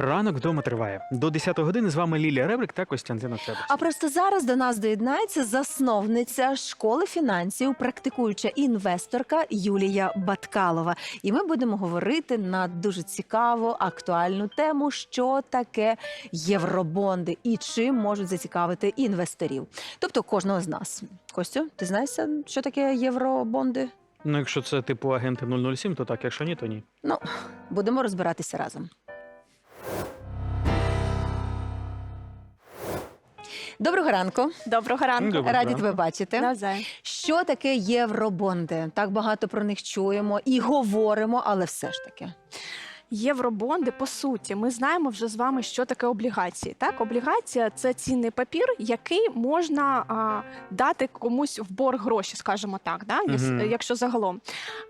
Ранок вдома триває. До 10 години з вами Лілія Ребрик та Костянтин Оцебич. А просто зараз до нас доєднається засновниця школи фінансів, практикуюча інвесторка Юлія Баткалова. І ми будемо говорити на дуже цікаву актуальну тему, що таке євробонди і чим можуть зацікавити інвесторів. Тобто кожного з нас. Костю, ти знаєш, що таке євробонди? Ну, якщо це типу агенти 007, то так, якщо ні, то ні. Ну, будемо розбиратися разом. Доброго ранку. Доброго ранку. Доброго Раді ранку. тебе бачити. Навзаєм. Що таке євробонди? Так багато про них чуємо і говоримо, але все ж таки. Євробонди, по суті, ми знаємо вже з вами, що таке облігації. Так, облігація це цінний папір, який можна а, дати комусь в борг гроші, скажімо так, да? Мгм. якщо загалом.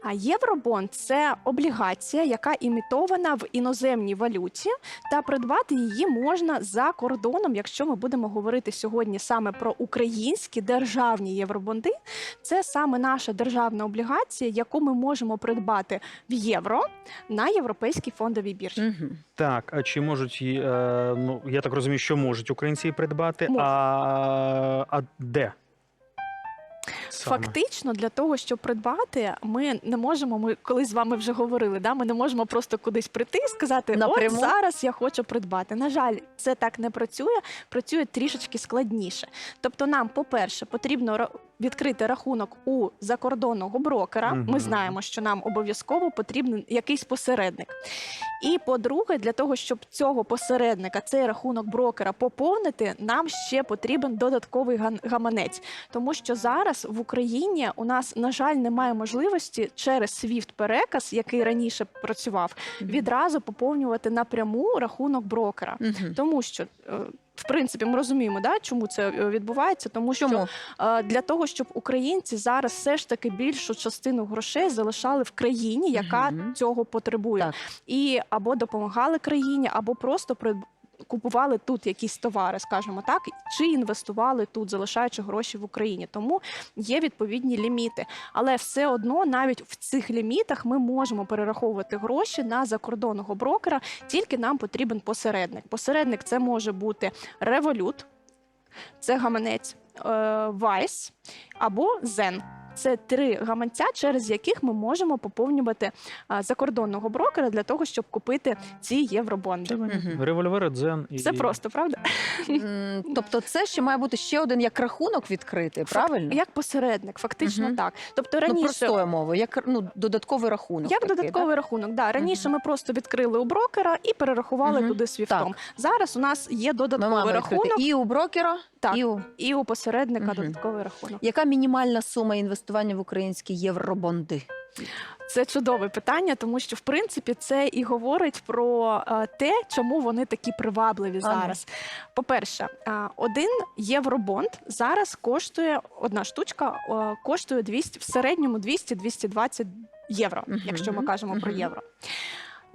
А євробонд це облігація, яка імітована в іноземній валюті, та придбати її можна за кордоном, якщо ми будемо говорити сьогодні саме про українські державні євробонди. Це саме наша державна облігація, яку ми можемо придбати в євро на європейській фондовій біржі. Угу. Так, а чи можуть її, е, ну я так розумію, що можуть українці її придбати, Можуть. а, а де? Саме? Фактично, для того, щоб придбати, ми не можемо. Ми колись з вами вже говорили. Да, ми не можемо просто кудись прийти і сказати, Напряму? от зараз я хочу придбати. На жаль, це так не працює. Працює трішечки складніше. Тобто, нам, по-перше, потрібно ра- відкрити рахунок у закордонного брокера. Мгм. Ми знаємо, що нам обов'язково потрібен якийсь посередник. І по-друге, для того, щоб цього посередника, цей рахунок брокера поповнити, нам ще потрібен додатковий гаманець. Тому що зараз в Україні у нас, на жаль, немає можливості через SWIFT переказ, який раніше працював, відразу поповнювати напряму рахунок брокера. Угу. Тому що е, в принципі ми розуміємо, да, чому це е, відбувається, тому що Чому? е, для того, щоб українці зараз все ж таки більшу частину грошей залишали в країні, яка угу. цього потребує, Так. і або допомагали країні, або просто. Купували тут якісь товари, скажімо так, чи інвестували тут, залишаючи гроші в Україні. Тому є відповідні ліміти. Але все одно, навіть в цих лімітах, ми можемо перераховувати гроші на закордонного брокера. Тільки нам потрібен посередник. Посередник це може бути Revolut, це гаманець е, Vice або Zen. Це три гаманця, через яких ми можемо поповнювати а, закордонного брокера для того, щоб купити ці євробонди. Револьвери, дзен і Це просто правда, М, Тобто, це ще має бути ще один як рахунок відкрити, правильно? як посередник, фактично Мгм. так. Тобто Ну, раніше простою мовою, як ну, додатковий рахунок. Як такий, додатковий рахунок, да раніше ми просто відкрили у брокера і перерахували Мгм. туди свіфтом. Зараз у нас є? Ми додатковий маємо відкрити рахунок, і у брокера, Так. і у і у посередника Мгм. додатковий рахунок. Яка мінімальна сума інвестування в українські євробонди? Це чудове питання, тому що в принципі це і говорить про е, те, чому вони такі привабливі зараз. По-перше, е, один євробонд зараз коштує одна штучка, е, коштує 200, в середньому 200-220 євро, якщо ми кажемо про євро.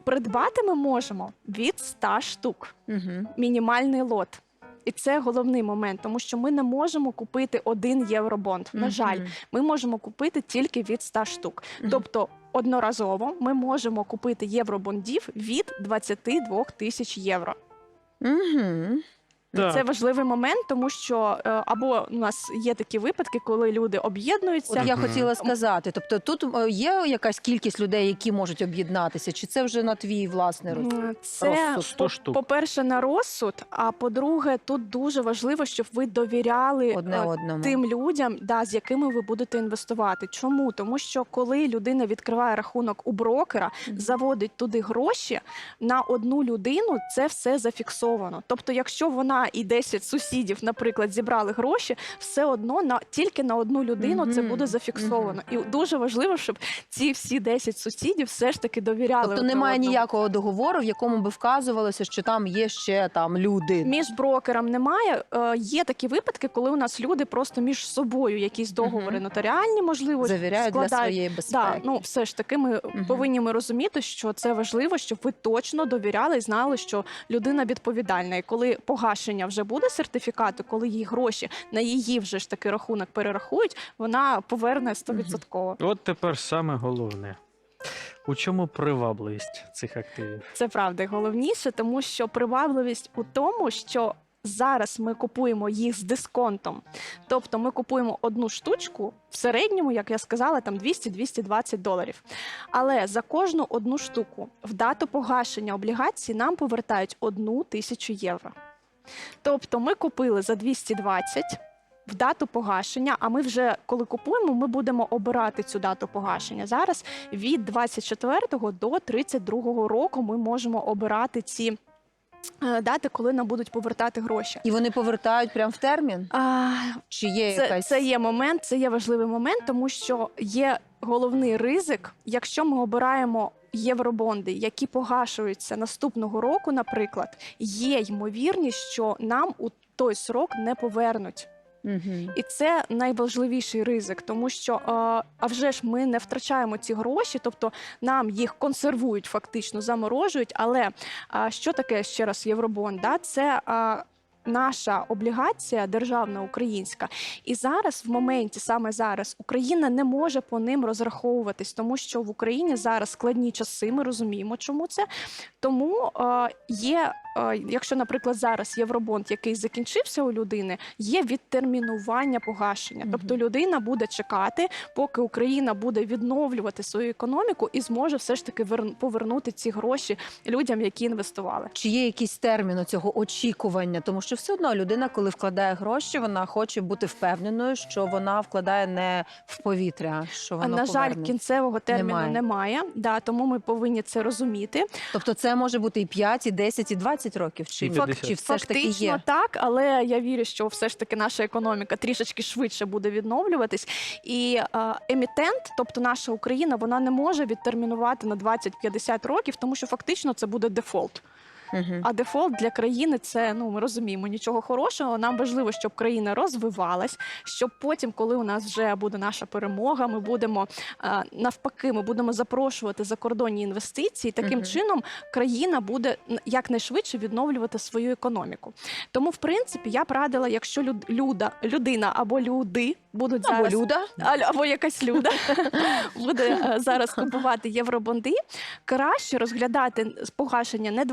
Придбати ми можемо від 100 штук Угу. мінімальний лот. І це головний момент, тому що ми не можемо купити один євробонд. На жаль, ми можемо купити тільки від 100 штук. Тобто одноразово ми можемо купити євробондів від 22 тисяч євро. Угу. Так. Це важливий момент, тому що е, або у нас є такі випадки, коли люди об'єднуються. От я хотіла сказати, тобто тут е, є якась кількість людей, які можуть об'єднатися, чи це вже на твій власний розсуд? М, Це Розсуд. 100 штук. по-перше, на розсуд. А по-друге, тут дуже важливо, щоб ви довіряли одне е, одному. тим людям, да, з якими ви будете інвестувати. Чому? Тому що коли людина відкриває рахунок у брокера, Мгм. заводить туди гроші на одну людину, це все зафіксовано. Тобто, якщо вона і 10 сусідів, наприклад, зібрали гроші, все одно на тільки на одну людину це буде зафіксовано. І дуже важливо, щоб ці всі 10 сусідів все ж таки довіряли. Тобто немає одному. ніякого договору, в якому би вказувалося, що там є ще там люди. Між брокером немає. Е, є такі випадки, коли у нас люди просто між собою якісь договори Мгм. нотаріальні, можливо, Завіряють для складають. своєї Да, безпеки. ну все ж таки, ми Мгм. повинні ми розуміти, що це важливо, щоб ви точно довіряли і знали, що людина відповідальна. І коли погашення вже буде сертифікату, коли їй гроші на її вже ж таки рахунок перерахують, вона поверне 100%. От тепер саме головне. У чому привабливість цих активів? Це правда головніше, тому що привабливість у тому, що зараз ми купуємо їх з дисконтом. Тобто ми купуємо одну штучку в середньому, як я сказала, там 200-220 доларів. Але за кожну одну штуку в дату погашення облігацій нам повертають одну тисячу євро. Тобто ми купили за 220 в дату погашення, а ми вже коли купуємо, ми будемо обирати цю дату погашення. Зараз від 24 до 32 року ми можемо обирати ці е, дати, коли нам будуть повертати гроші. І вони повертають прямо в термін? А, Чи є це, якась це є момент, це є важливий момент, тому що є головний ризик, якщо ми обираємо. Євробонди, які погашуються наступного року, наприклад, є ймовірність, що нам у той срок не повернуть. Мгм. І це найважливіший ризик, тому що а вже ж ми не втрачаємо ці гроші, тобто нам їх консервують, фактично заморожують. Але що таке ще раз євробонд? Да? Це наша облігація державна українська. І зараз, в моменті, саме зараз, Україна не може по ним розраховуватись, тому що в Україні зараз складні часи. Ми розуміємо, чому це. Тому е, є, е, якщо, наприклад, зараз євробонд, який закінчився у людини, є відтермінування погашення. Тобто людина буде чекати, поки Україна буде відновлювати свою економіку і зможе все ж таки вер- повернути ці гроші людям, які інвестували. Чи є якийсь термін у цього очікування? Тому що все одно людина, коли вкладає гроші, вона хоче бути впевненою, що вона вкладає не в повітря, що А, воно на жаль, поверне. кінцевого терміну Немає. немає. Да, тому ми повинні це розуміти. Тобто це може бути і 5, і 10, і 20 років. Чи, І фак- чи все ж таки є? так, але я вірю, що все ж таки наша економіка трішечки швидше буде відновлюватись. І е, емітент, тобто наша Україна, вона не може відтермінувати на 20-50 років, тому що фактично це буде дефолт. Мгм. А дефолт для країни це ну ми розуміємо нічого хорошого. Нам важливо, щоб країна розвивалась, щоб потім, коли у нас вже буде наша перемога, ми будемо навпаки, ми будемо запрошувати закордонні інвестиції. Таким Мгм. чином країна буде якнайшвидше відновлювати свою економіку. Тому, в принципі, я б радила, якщо люд, люда, людина або люди будуть Або зараз Люда. або якась люда буде е, зараз купувати євробонди, краще розглядати погашення не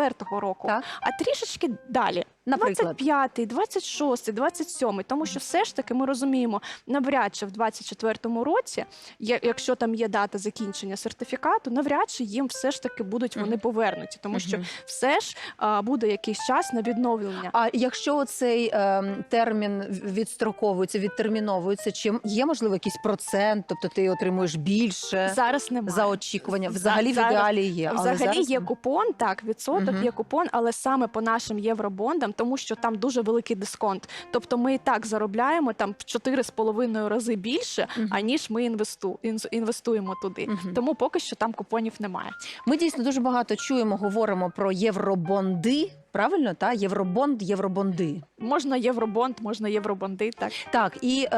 24-го року, Так. а трішечки далі. Наприклад. 25-й, 26-й, 27-й. Тому що все ж таки ми розуміємо, навряд чи в 24-му році, я- якщо там є дата закінчення сертифікату, навряд чи їм все ж таки будуть вони повернуті, тому що Мгм. все ж а, буде якийсь час на відновлення. А якщо цей ем, термін відстроковується, відтерміновується, чи є можливо якийсь процент, тобто ти отримуєш більше Зараз немає. за очікування? За- Взагалі в зараз- ідеалі є. але Взагалі зараз є купон, так, відсоток Мгм. є купон, але саме по нашим євробондам, тому що там дуже великий дисконт. Тобто ми і так заробляємо там в 4,5 рази більше, Мгм. аніж ми інвесту, інвестуємо туди. Мгм. Тому поки що там купонів немає. Ми дійсно дуже багато чуємо, говоримо про євробонди. Правильно, та євробонд, євробонди. Можна євробонд, можна євробонди. Так Так, і е,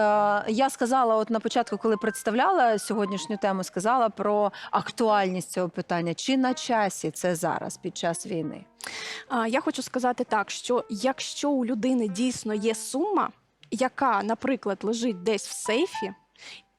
я сказала, от на початку, коли представляла сьогоднішню тему, сказала про актуальність цього питання. Чи на часі це зараз під час війни? Я хочу сказати так, що якщо у людини дійсно є сума, яка, наприклад, лежить десь в сейфі.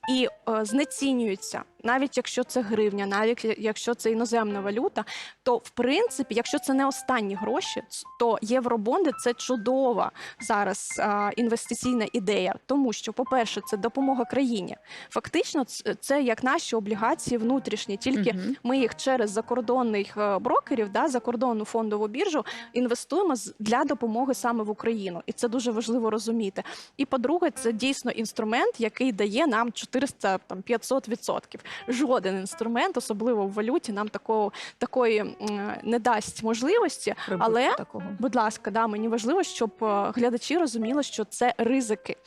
І е, знецінюється, навіть якщо це гривня, навіть якщо це іноземна валюта, то в принципі, якщо це не останні гроші, то євробонди це чудова зараз а, інвестиційна ідея, тому що, по-перше, це допомога країні. Фактично, це як наші облігації внутрішні, тільки Мгм. ми їх через закордонних е, брокерів, да, закордонну фондову біржу інвестуємо для допомоги саме в Україну, і це дуже важливо розуміти. І по-друге, це дійсно інструмент, який дає нам 400 там 500 відсотків. Жоден інструмент, особливо в валюті, нам такого такої не дасть можливості. Прибутку Але такого. Будь ласка, да, мені важливо, щоб е, глядачі розуміли, що це ризики.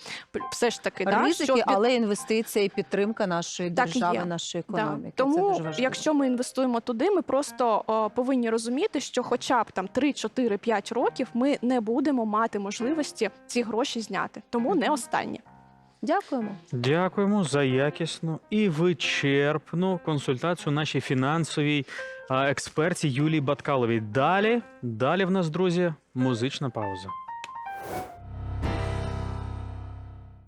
Все ж таки, да, Ризики, що але інвестиція і підтримка нашої Так держави, є. нашої Да. економіки. це Тому, дуже важливо. якщо ми інвестуємо туди, ми просто о, повинні розуміти, що хоча б там 3, 4, 5 років ми не будемо мати можливості ці гроші зняти. Тому не Мгм. Дякуємо. Дякуємо за якісну і вичерпну консультацію нашій фінансовій експерті Юлії Баткаловій. Далі, далі в нас, друзі, музична пауза.